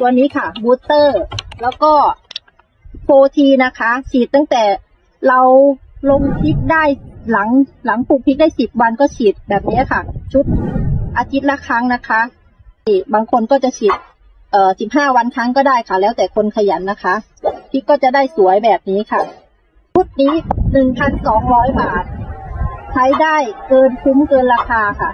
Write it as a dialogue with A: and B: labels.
A: ตัวนี้ค่ะบูสเตอร์ แล้วก็โฟทีนะคะ ฉีดตั้งแต่เราลงพริกได้หลังหลังปลูกพริกได้สิบวันก็ฉีดแบบนี้ค่ะ ชุดอาทิตย์ละครั้งนะคะบางคนก็จะฉีดเอ่อสิบห้าวันครั้งก็ได้ค่ะ แล้วแต่คนขยันนะคะพริกก็จะได้สวยแบบนี้ค่ะชุดนี้หนึ่งพันสองร้อยบาท ใช้ได้เกินคุ้มเกินราคาค่ะ